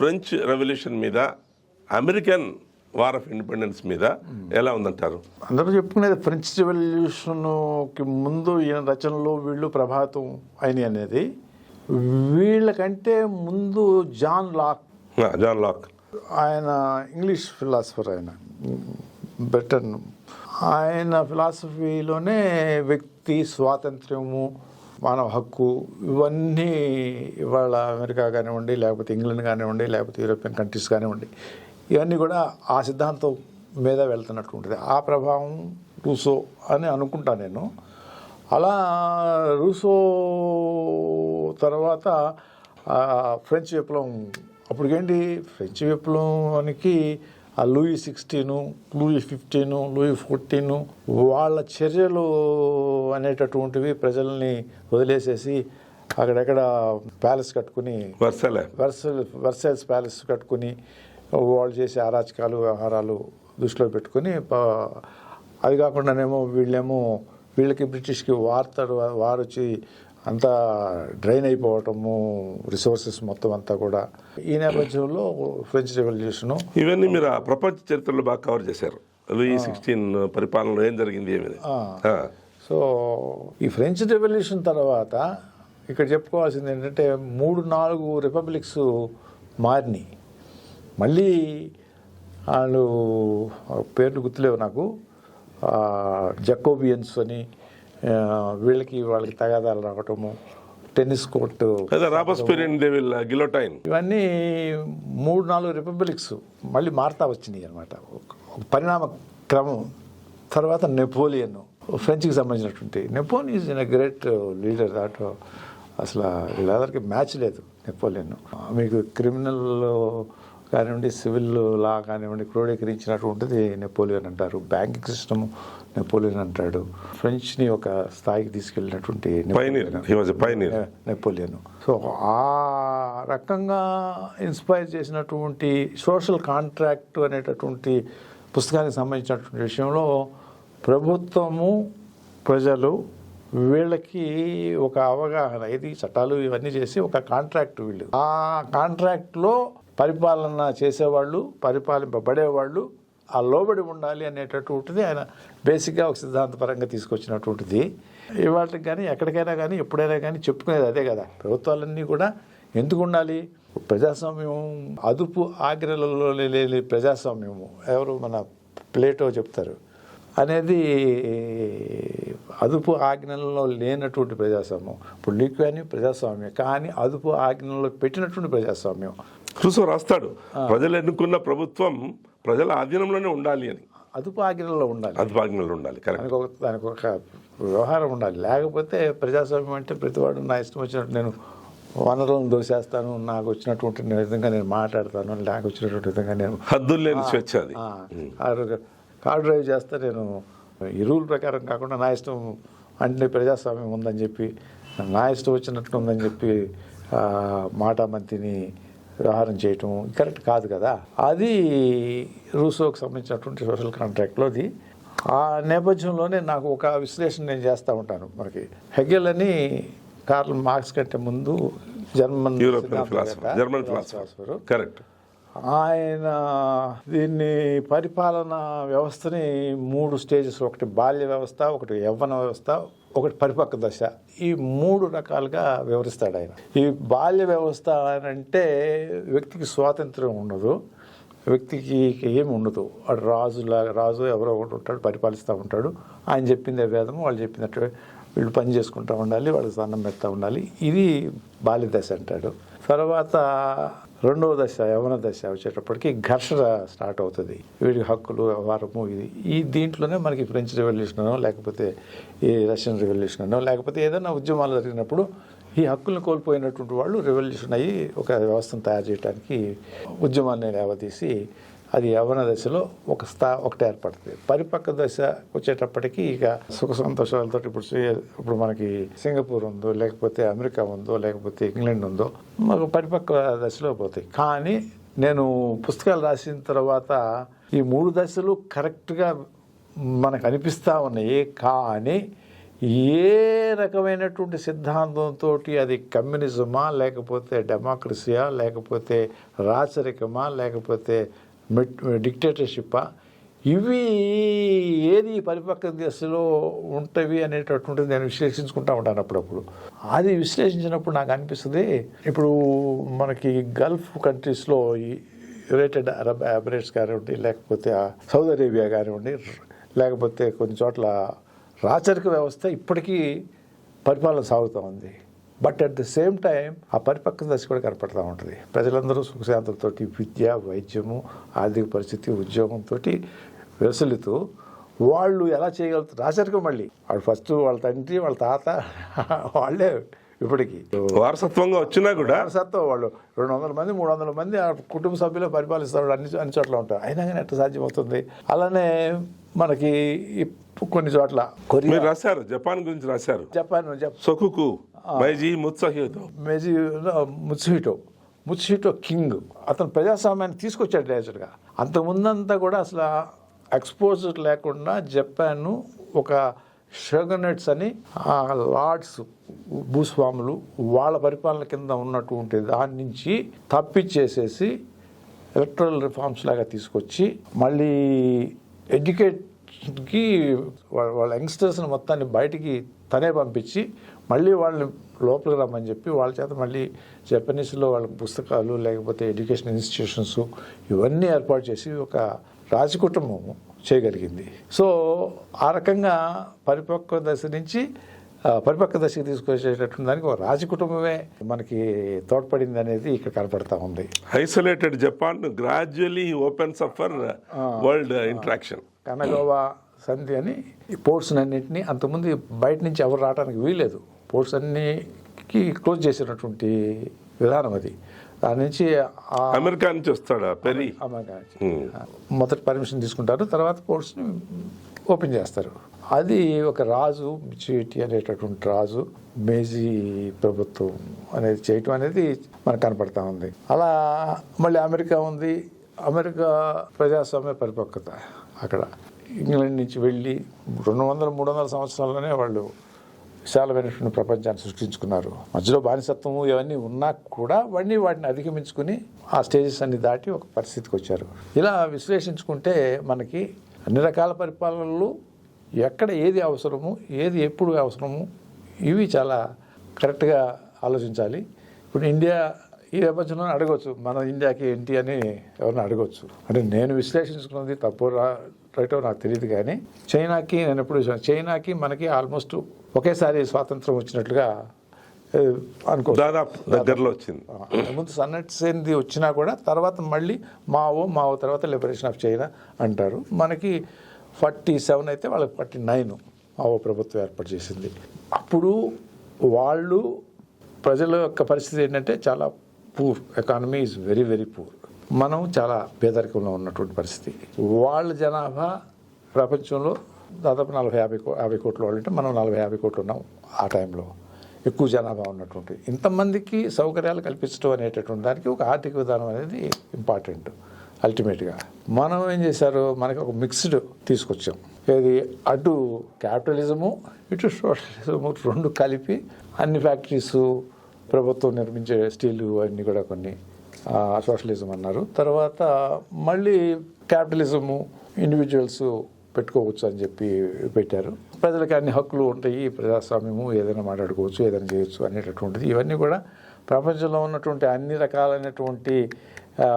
French revolution మీద American war of independence మీద ఎలా ఉందంటారు? అందరూ చెప్పుకునేది ఫ్రెంచ్ రెవల్యూషన్కి ముందు ఈయన రచనలు వీళ్ళు ప్రభావితం అయినాయి అనేది. వీళ్ళకంటే ముందు జాన్ లాక్. John Locke. ఆయన ఇంగ్లీష్ ఫిలాసఫర్ ఆయన. బ్రిటన్ ఆయన ఫిలాసఫీలోనే వ్యక్తి స్వాతంత్ర్యము మానవ హక్కు ఇవన్నీ ఇవాళ అమెరికా కానివ్వండి లేకపోతే ఇంగ్లాండ్ కానివ్వండి లేకపోతే యూరోపియన్ కంట్రీస్ కానివ్వండి ఇవన్నీ కూడా ఆ సిద్ధాంతం మీద వెళ్తున్నట్టు ఉంటుంది. ఆ ప్రభావం రూసో అని అనుకుంటా నేను. అలా రూసో తర్వాత ఫ్రెంచ్ విప్లవం అప్పటికేంటి? ఫ్రెంచ్ విప్లవానికి ఆ Louis sixteen Louis fifteen Louis fourteen వాళ్ళ చర్యలు అనేటటువంటివి ప్రజల్ని వదిలేసేసి అక్కడెక్కడ ప్యాలెస్ కట్టుకుని వర్సలే. వర్సల్ వర్సైల్స్ ప్యాలెస్ కట్టుకుని వాళ్ళు చేసే అరాచకాలు వ్యవహారాలు దృష్టిలో పెట్టుకుని అది కాకుండానేమో వీళ్ళేమో వీళ్ళకి బ్రిటిష్కి వార్ తర్వా- వార్ వచ్చి అంతా డ్రైన్ అయిపోవటము రిసోర్సెస్ మొత్తం అంతా కూడా. ఈ నేపథ్యంలో ఫ్రెంచ్ రెవల్యూషను ఇవన్నీ మీరు ఆ ప్రపంచ చరిత్రలో బాగా కవర్ చేశారు. లూయి సిక్స్టీన్ పరిపాలనలో ఏం జరిగింది ఏమిది ఆ. సో ఈ ఫ్రెంచ్ రెవల్యూషన్ తర్వాత ఇక్కడ చెప్పుకోవాల్సింది ఏంటంటే మూడు నాలుగు రిపబ్లిక్స్ మారినాయి. మళ్ళీ వాళ్ళు పేర్లు గుర్తులేవు నాకు. జకోబియన్స్ అని వీళ్ళకి వాళ్ళకి తగాదాలు రావటము టెన్నిస్ కోర్టు గిలోటైన్. ఇవన్నీ మూడు నాలుగు రిపబ్లిక్స్ మళ్ళీ మారుతా వచ్చినాయి అనమాట పరిణామ క్రమం. తర్వాత నెపోలియన్ ఫ్రెంచ్కి సంబంధించినటువంటి Napoleon is in great leader that అసలు వీళ్ళందరికీ మ్యాచ్ లేదు నెపోలియన్ మీకు క్రిమినల్ కానివ్వండి సివిల్ లా కానివ్వండి క్రోడీకరించినటువంటిది నెపోలియన్ అంటారు. బ్యాంకింగ్ సిస్టమ్ నెపోలియన్ అంటాడు. ఫ్రెంచ్ని ఒక స్థాయికి తీసుకెళ్ళినటువంటి నెపోలియన్. సో ఆ రకంగా ఇన్స్పైర్ చేసినటువంటి సోషల్ కాంట్రాక్ట్ అనేటటువంటి పుస్తకానికి సంబంధించినటువంటి విషయంలో ప్రభుత్వము ప్రజలు వీళ్ళకి ఒక అవగాహన ఇది చట్టాలు ఇవన్నీ చేసి ఒక కాంట్రాక్ట్ వీళ్ళు. ఆ కాంట్రాక్ట్లో పరిపాలన చేసేవాళ్ళు పరిపాలింపబడేవాళ్ళు ఆ లోబడి ఉండాలి అనేటటువంటిది ఆయన బేసిక్గా ఒక సిద్ధాంతపరంగా తీసుకొచ్చినటువంటిది ఇవాళకి కానీ ఎక్కడికైనా కానీ ఎప్పుడైనా కానీ చెప్పుకునేది అదే కదా. ప్రభుత్వాలన్నీ కూడా ఎందుకు ఉండాలి? ప్రజాస్వామ్యం అదుపు ఆజ్ఞలలో లేని ప్రజాస్వామ్యము ఎవరు మన ప్లేటో చెప్తారు. అనేది అదుపు ఆజ్ఞలలో లేనటువంటి ప్రజాస్వామ్యం. ఇప్పుడు లీక్ అని ప్రజాస్వామ్యం కానీ అదుపు ఆజ్ఞలో పెట్టినటువంటి ప్రజాస్వామ్యం. రూసో రాస్తాడు. ప్రజలు ఎన్నుకున్న ప్రభుత్వం ప్రజల ఆధీనంలోనే ఉండాలి అని. అదుపు ఆజ్ఞలలో ఉండాలి. అదుపాజ్ఞలు ఉండాలి దానికి ఒక దానికి ఒక వ్యవహారం ఉండాలి. లేకపోతే ప్రజాస్వామ్యం అంటే ప్రతివాడు నా ఇష్టం వచ్చినట్టు నేను వనరులను దోసేస్తాను నాకు వచ్చినటువంటి విధంగా నేను మాట్లాడతాను నాకు వచ్చినటువంటి విధంగా నేను హద్దులు లేని స్వేచ్ఛ అది. ఆ, కారు డ్రైవ్ చేస్తే నేను ఈ రూల్ ప్రకారం కాకుండా నా ఇష్టం అంటే ప్రజాస్వామ్యం ఉందని చెప్పి నా ఇష్టం వచ్చినట్టు ఉందని చెప్పి మాట మంతిని వ్యవహారం చేయటం కరెక్ట్ కాదు కదా. అది రూసోకి సంబంధించినటువంటి సోషల్ కాంట్రాక్ట్లోది ఆ నేపథ్యంలోనే నాకు ఒక విశ్లేషణ నేను చేస్తూ ఉంటాను మనకి. హెగెల్ అని కార్ల్ మార్క్స్ కంటే ముందు జర్మన్ జర్మన్. ఫిలాసఫర్ కరెక్ట్ ఆయన దీన్ని పరిపాలన వ్యవస్థని మూడు స్టేజెస్ ఒకటి బాల్య వ్యవస్థ ఒకటి యవ్వన వ్యవస్థ ఒకటి పరిపక్వ దశ. ఈ మూడు రకాలుగా వివరిస్తాడు ఆయన. ఈ బాల్య వ్యవస్థ అని అంటే వ్యక్తికి స్వాతంత్రం ఉండదు వ్యక్తికి ఏమి ఉండదు. వాడు రాజులా రాజు ఎవరో ఒకటి ఉంటాడు పరిపాలిస్తూ ఉంటాడు. ఆయన చెప్పిందే వేదము వాళ్ళు చెప్పినట్టు వీళ్ళు పని చేసుకుంటూ ఉండాలి వాళ్ళకి స్నానం పెడతా ఉండాలి. ఇది బాల్య దశ అంటాడు. తర్వాత రెండవ దశ యవన దశ వచ్చేటప్పటికి ఘర్షణ స్టార్ట్ అవుతుంది. వీడి హక్కులు వ్యవహారము ఇది. ఈ దీంట్లోనే మనకి ఫ్రెంచ్ రెవల్యూషన్ అనో లేకపోతే ఈ రష్యన్ రెవల్యూషన్ అనో లేకపోతే ఏదైనా ఉద్యమాలు జరిగినప్పుడు ఈ హక్కులను కోల్పోయినటువంటి వాళ్ళు రెవల్యూషన్ అయ్యి ఒక వ్యవస్థను తయారు చేయడానికి ఉద్యమాన్ని లేవదీసి అది యవన దశలో ఒక స్థా ఒకటి ఏర్పడుతుంది. పరిపక్వ దశ వచ్చేటప్పటికి ఇక సుఖ సంతోషాలతో ఇప్పుడు ఇప్పుడు మనకి సింగపూర్ ఉందో లేకపోతే అమెరికా ఉందో లేకపోతే ఇంగ్లాండ్ ఉందో మాకు పరిపక్వ దశలో పోతాయి. కానీ నేను పుస్తకాలు రాసిన తర్వాత ఈ మూడు దశలు కరెక్ట్గా మనకు అనిపిస్తూ ఉన్నాయి. కానీ ఏ రకమైనటువంటి సిద్ధాంతంతో అది కమ్యూనిజమా లేకపోతే డెమోక్రసీయా లేకపోతే రాచరికమా లేకపోతే డిక్టేటర్షిప్పా ఇవి ఏది పరిపక్వ దశలో ఉంటవి అనేటటువంటిది నేను విశ్లేషించుకుంటా ఉంటాను అప్పుడప్పుడు. అది విశ్లేషించినప్పుడు నాకు అనిపిస్తుంది ఇప్పుడు మనకి గల్ఫ్ కంట్రీస్లో ఈ యునైటెడ్ అరబ్ ఎమిరేట్స్ కానివ్వండి లేకపోతే సౌదీ అరేబియా కానివ్వండి లేకపోతే కొన్ని చోట్ల రాచరిక వ్యవస్థ ఇప్పటికీ పరిపాలన సాగుతూ ఉంది. But at the same time ఆ పరిపక్వ దశ కూడా కనపడుతూ ఉంటుంది. ప్రజలందరూ సుఖశాంతులతోటి విద్య వైద్యము ఆర్థిక పరిస్థితి ఉద్యోగంతో వెసులుతూ వాళ్ళు ఎలా చేయగలుగుతారు? రాచరికం మళ్ళీ. వాళ్ళు ఫస్ట్ వాళ్ళ తండ్రి వాళ్ళ తాత వాళ్ళే ఇప్పటికి. వారసత్వంగా వచ్చినా కూడా వారసత్వం వాళ్ళు. రెండు వందల మంది మూడు వందల మంది ఆ కుటుంబ సభ్యులు పరిపాలిస్తారు. అన్ని అన్ని చోట్ల ఉంటారు. అయినా కానీ ఎట్లా సాధ్యమవుతుంది? అలానే మనకి కొన్ని చోట్ల. కొరియా రాశారు. జపాన్ గురించి రాశారు. జపాన్ జప్ సొకుకు మైజీ ముత్సహితో మేజీ ముత్సుహిటో ముత్సుహిటో కింగ్ అతను ప్రజాస్వామ్యాన్ని తీసుకొచ్చాడు నేచురల్గా అంతకుముందంతా కూడా అసలు ఎక్స్పోజ్ లేకుండా జపాన్ ఒక షగనెట్స్ అని ఆ లార్డ్స్ భూస్వాములు వాళ్ళ పరిపాలన కింద ఉన్నటువంటి దాని నుంచి తప్పిచ్చేసేసి ఎలక్ట్రల్ రిఫార్మ్స్ లాగా తీసుకొచ్చి మళ్ళీ ఎడ్యుకేట్కి వాళ్ళ యంగ్స్టర్స్ని మొత్తాన్ని బయటికి తనే పంపించి మళ్ళీ వాళ్ళని లోపలికి రమ్మని చెప్పి వాళ్ళ చేత మళ్ళీ జపనీస్లో వాళ్ళ పుస్తకాలు లేకపోతే ఎడ్యుకేషన్ ఇన్స్టిట్యూషన్స్ ఇవన్నీ ఏర్పాటు చేసి ఒక రాజకుటుంబం చేయగలిగింది. సో ఆ రకంగా పరిపక్వ దశ నుంచి పరిపక్వ దశకి తీసుకొచ్చేటటువంటి దానికి ఒక రాజకుటుంబమే మనకి తోడ్పడింది అనేది ఇక్కడ కనపడతా ఉంది. Isolated Japan gradually opens up for world interaction Kanagawa సంధి అని ఈ పోర్ట్స్ అన్నింటినీ అంతకుముందు బయట నుంచి ఎవరు రావడానికి వీలేదు పోర్ట్స్ అన్నికి క్లోజ్ చేసినటువంటి విధానం అది. దాని నుంచి ఆ అమెరికా నుంచి వస్తాడా? పెరి? అమెరికా నుంచి. మొదటి పర్మిషన్ తీసుకుంటారు తర్వాత పోర్ట్స్ని ఓపెన్ చేస్తారు. అది ఒక రాజు మిచిటి అనేటటువంటి రాజు మేజీ ప్రభుత్వం అనేది చేయటం అనేది మనకు కనపడతా ఉంది. అలా మళ్ళీ అమెరికా ఉంది. అమెరికా ప్రజాస్వామ్య పరిపక్వత అక్కడ. ఇంగ్లాండ్ నుంచి వెళ్ళి రెండు వందల మూడు వందల సంవత్సరాల్లోనే వాళ్ళు విశాలమైనటువంటి ప్రపంచాన్ని సృష్టించుకున్నారు. మధ్యలో బానిసత్వము ఇవన్నీ ఉన్నా కూడా వాడిని వాటిని అధిగమించుకుని ఆ స్టేజెస్ అన్ని దాటి ఒక పరిస్థితికి వచ్చారు. ఇలా విశ్లేషించుకుంటే మనకి అన్ని రకాల పరిపాలనలు ఎక్కడ ఏది అవసరము ఏది ఎప్పుడు అవసరము ఇవి చాలా కరెక్ట్గా ఆలోచించాలి. ఇప్పుడు ఇండియా ఈ ప్రపంచంలో అడగవచ్చు మన ఇండియాకి ఏంటి అని ఎవరిని అడగవచ్చు అంటే నేను విశ్లేషించుకున్నది తప్పు రా రైటో నాకు తెలియదు కానీ చైనాకి నేను ఎప్పుడు చైనాకి మనకి ఆల్మోస్ట్ ఒకేసారి స్వాతంత్రం వచ్చినట్లుగా అనుకో దాదాపు దగ్గరలో వచ్చింది. ముందు సన్నట్ సేన్ది వచ్చినా కూడా తర్వాత మళ్ళీ మావో మావో తర్వాత లిబరేషన్ ఆఫ్ చైనా అంటారు. మనకి ఫార్టీ సెవెన్ అయితే వాళ్ళకి ఫార్టీ నైన్ మావో ప్రభుత్వం ఏర్పాటు చేసింది. అప్పుడు వాళ్ళు ప్రజల యొక్క పరిస్థితి ఏంటంటే చాలా poor economy is very very poor మనం చాలా పేదరికంలో ఉన్నటువంటి పరిస్థితి. వాళ్ళ జనాభా ప్రపంచంలో దాదాపు నలభై యాభై యాభై కోట్ల వాళ్ళు అంటే మనం నలభై యాభై కోట్లు ఉన్నాం ఆ టైంలో. ఎక్కువ జనాభా ఉన్నటువంటి. ఇంతమందికి సౌకర్యాలు కల్పించడం అనేటటువంటి దానికి ఒక ఆర్థిక విధానం అనేది ఇంపార్టెంట్ అల్టిమేట్గా మనం ఏం చేశారు? మనకి ఒక మిక్స్డ్ తీసుకొచ్చాం. ఏది? అటు క్యాపిటలిజము ఇటు సోషలిజము రెండు కలిపి అన్ని ఫ్యాక్టరీస్ ప్రభుత్వం నిర్మించే స్టీలు అన్నీ కూడా కొన్ని సోషలిజం అన్నారు. తర్వాత మళ్ళీ క్యాపిటలిజము ఇండివిజువల్స్ పెట్టుకోవచ్చు అని చెప్పి పెట్టారు. ప్రజలకి అన్ని హక్కులు ఉంటాయి ప్రజాస్వామ్యము ఏదైనా మాట్లాడుకోవచ్చు ఏదైనా చేయొచ్చు అనేటటువంటిది. ఇవన్నీ కూడా ప్రపంచంలో ఉన్నటువంటి అన్ని రకాలైనటువంటి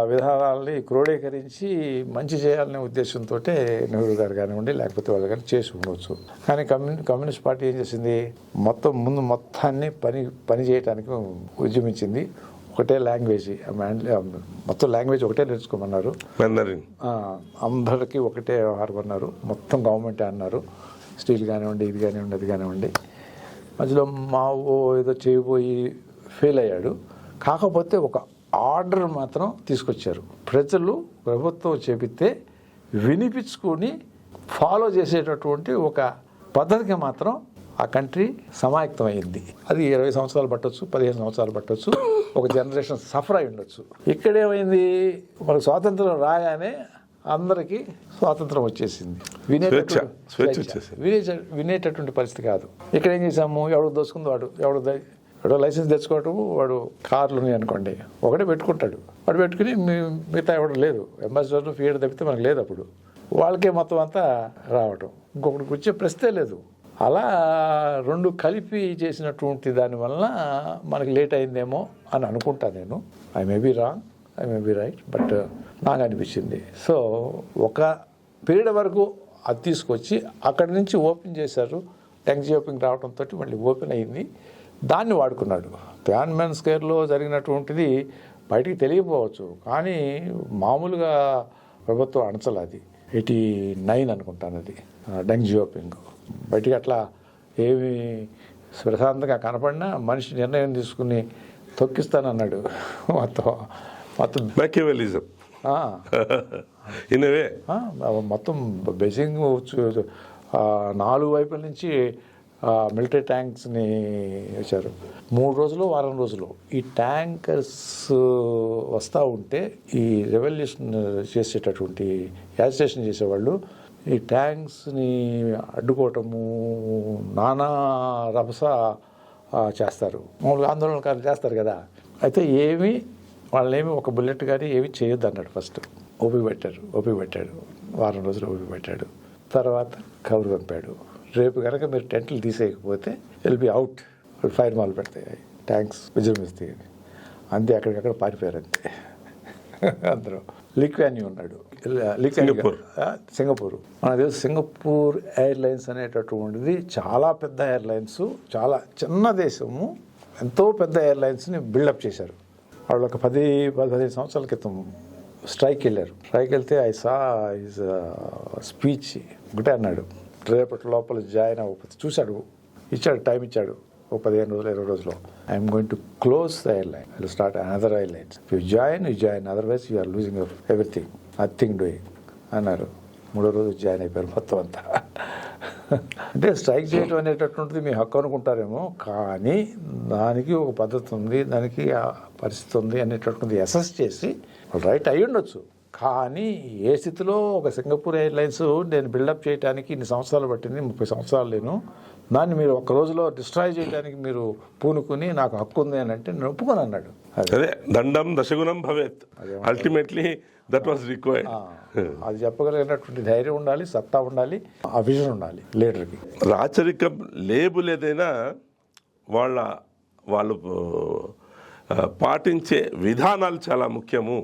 విధానాలని క్రోడీకరించి మంచి చేయాలనే ఉద్దేశంతో నెహ్రూ గారు కానివ్వండి లేకపోతే వాళ్ళు కానీ చేసి ఉండవచ్చు కానీ కమ్యూని కమ్యూనిస్ట్ పార్టీ ఏం చేసింది? మొత్తం ముందు మొత్తాన్ని పని పని చేయడానికి ఉద్యమించింది. ఒకటే లాంగ్వేజ్ మొత్తం లాంగ్వేజ్ ఒకటే నేర్చుకోమన్నారు. అందరికీ ఒకటే వ్యవహారం అన్నారు. మొత్తం గవర్నమెంటే అన్నారు. స్టీల్ కానివ్వండి ఇది కానివ్వండి అది కానివ్వండి. మధ్యలో మా ఓ ఏదో చేయబోయి ఫెయిల్ అయ్యాడు. కాకపోతే ఒక ఆర్డర్ మాత్రం తీసుకొచ్చారు. ప్రజలు ప్రభుత్వం చెబితే వినిపించుకొని ఫాలో చేసేటటువంటి ఒక పద్ధతికి మాత్రం ఆ కంట్రీ సమాయత్తం అయింది అది ఇరవై సంవత్సరాలు పట్టొచ్చు పదిహేను సంవత్సరాలు పట్టొచ్చు ఒక జనరేషన్ సఫర్ అయి ఉండొచ్చు. ఇక్కడేమైంది? మనకు స్వాతంత్రం రాగానే అందరికీ స్వాతంత్రం వచ్చేసింది. వినేటటువంటి. వినే- వినేటటువంటి పరిస్థితి కాదు. ఇక్కడ ఏం చేసాము ఎవడు దోసుకుంది వాడు? ఎవడు వాడు లైసెన్స్ తెచ్చుకోవటం వాడు కార్లు ఉన్నాయి అనుకోండి. ఒకటే పెట్టుకుంటాడు. వాడు పెట్టుకుని మిగతా ఎవడు లేదు అంబాసిడర్ ఫీడ్ తప్పితే మనకు లేదు అప్పుడు. వాళ్ళకే మొత్తం అంతా రావటం. ఇంకొకటి వచ్చే ప్రశ్నే లేదు. అలా రెండు కలిపి చేసినటువంటి దాని వలన మనకి లేట్ అయిందేమో అని అనుకుంటా నేను. I may be wrong I may be right but నాకు అనిపించింది. సో ఒక పీరియడ్ వరకు అది తీసుకొచ్చి అక్కడి నుంచి ఓపెన్ చేశారు. టెంక్ ఓపెన్ రావడంతో మళ్ళీ ఓపెన్ అయింది. దాన్ని వాడుకున్నాడు. ప్యాన్ మ్యాన్ స్క్వేర్లో జరిగినటువంటిది బయటికి తెలియకపోవచ్చు. కానీ మామూలుగా ప్రభుత్వం అణచలు అది. ఎయిటీ నైన్ అనుకుంటాను అది. డెంగ్ జియోపింగ్. బయటికి అట్లా ఏమి ప్రశాంతంగా కనపడినా మనిషి నిర్ణయం తీసుకుని తొక్కిస్తానన్నాడు. మొత్తం మొత్తం మొత్తం బెజింగ్ నాలుగు వైపుల నుంచి మిలిటరీ ట్యాంక్స్ని వచ్చారు మూడు రోజులు వారం రోజులు. ఈ ట్యాంకర్స్ వస్తూ ఉంటే ఈ రెవల్యూషన్ చేసేటటువంటి యాజిటేషన్ చేసేవాళ్ళు ఈ ట్యాంక్స్ని అడ్డుకోవటము నానా రభస చేస్తారు. మామూలుగా ఆందోళనకారులు చేస్తారు కదా. అయితే ఏమి వాళ్ళేమి ఒక బుల్లెట్ కానీ ఏమి చేయొద్దు అన్నాడు ఫస్ట్. ఓపి పెట్టారు ఓపి పెట్టాడు. వారం రోజులు ఓపి పెట్టాడు. తర్వాత కబురు పంపాడు. రేపు కనుక మీరు టెంట్లు తీసేయకపోతే విల్ బి అవుట్ ఫైర్ మాల్ పెడతాయి. ట్యాంక్స్ విజృంభిస్తాయి అంతే అక్కడికక్కడ పారిపోయారు అంతే. అందరూ. లిక్వాని ఉన్నాడు. సింగపూర్. సింగపూర్. మనకు తెలుసు సింగపూర్ ఎయిర్లైన్స్ అనేటటువంటిది చాలా పెద్ద ఎయిర్లైన్స్ చాలా చిన్న దేశము ఎంతో పెద్ద ఎయిర్లైన్స్ని బిల్డప్ చేశారు. వాళ్ళు ఒక పది పది పదిహేను సంవత్సరాల క్రితం స్ట్రైక్ వెళ్ళారు. స్ట్రైక్ వెళ్తే ఐ సా ఇస్ స్పీచ్ ఒకటే అన్నాడు. రేపటి లోపల జాయిన్ అవ్వకపోతే చూశాడు ఇచ్చాడు టైం ఇచ్చాడు ఒక పదిహేను రోజులు ఇరవై రోజులు. I'm going to close the airline I start another airlines you join you join otherwise you are losing everything nothing doing అన్నారు. మూడో రోజు జాయిన్ అయిపోయారు మొత్తం అంతా. అంటే స్ట్రైక్ చేయడం అనేటటువంటిది మీ హక్కు అనుకుంటారేమో కానీ దానికి ఒక పద్ధతి ఉంది దానికి ఆ పరిస్థితి ఉంది అనేటటువంటిది అసెస్ చేసి రైట్ అయి ఉండొచ్చు కానీ ఏ స్థితిలో ఒక సింగపూర్ ఎయిర్లైన్స్ నేను బిల్డప్ చేయడానికి ఇన్ని సంవత్సరాలు పట్టింది ముప్పై సంవత్సరాలు నేను దాన్ని మీరు ఒక్క రోజులో డిస్ట్రాయ్ చేయడానికి మీరు పూనుకుని నాకు హక్కు ఉంది అని అంటే నేను ఒప్పుకొని అన్నాడు. అది. దండం దశగుణం భవేత్. అల్టిమేట్లీ దట్ వాస్ రిక్వైర్డ్ అది చెప్పగలిగినటువంటి ధైర్యం ఉండాలి సత్తా ఉండాలి ఆ విజన్ ఉండాలి లీడర్కి. రాచరికం లేబుల్ ఏదైనా వాళ్ళ వాళ్ళు పాటించే విధానాలు చాలా ముఖ్యము.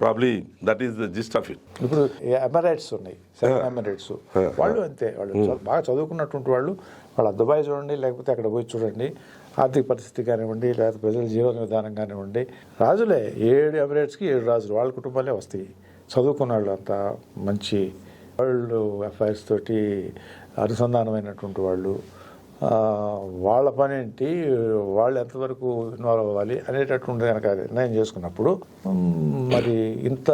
Probably that is the gist of it ఇప్పుడు ఎమరైట్స్ ఉన్నాయి సెవెన్ ఎమరైట్స్ వాళ్ళు అంతే వాళ్ళు చ- బాగా చదువుకున్నటువంటి వాళ్ళు. వాళ్ళ దుబాయ్ చూడండి లేకపోతే అక్కడ పోయి చూడండి. ఆర్థిక పరిస్థితి కానివ్వండి లేకపోతే ప్రజల జీవన విధానం కానివ్వండి. రాజులే ఏడు ఎమరేట్స్కి ఏడు రాజులు. వాళ్ళ కుటుంబాలే వస్తాయి. చదువుకున్న వాళ్ళు అంతా మంచి వరల్డ్ అఫైర్స్ తోటి అనుసంధానమైనటువంటి వాళ్ళు. వాళ్ళ పని ఏంటి? వాళ్ళు ఎంతవరకు ఇన్వాల్వ్ అవ్వాలి? అనేటటువంటి కనుక నిర్ణయం చేసుకున్నప్పుడు మరి ఇంత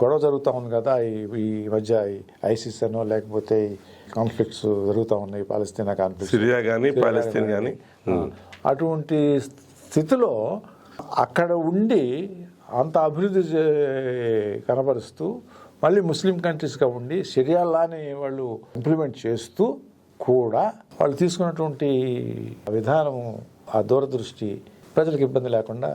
గొడవ జరుగుతూ ఉంది కదా ఈ మధ్య ఐసిస్ అనో లేకపోతే కాన్ఫ్లిక్ట్స్ జరుగుతూ ఉన్నాయి పాలస్తీనా కాన్ఫ్లిక్ట్స్ సిరియా కానీ పాలస్తీన్ కానీ అటువంటి స్థితిలో అక్కడ ఉండి అంత అభివృద్ధి చే- కనబరుస్తూ మళ్ళీ ముస్లిం కంట్రీస్గా ఉండి షరియాలాని వాళ్ళు ఇంప్లిమెంట్ చేస్తూ కూడా వాళ్ళు తీసుకున్నటువంటి విధానం ఆ దూరదృష్టి ప్రజలకు ఇబ్బంది లేకుండా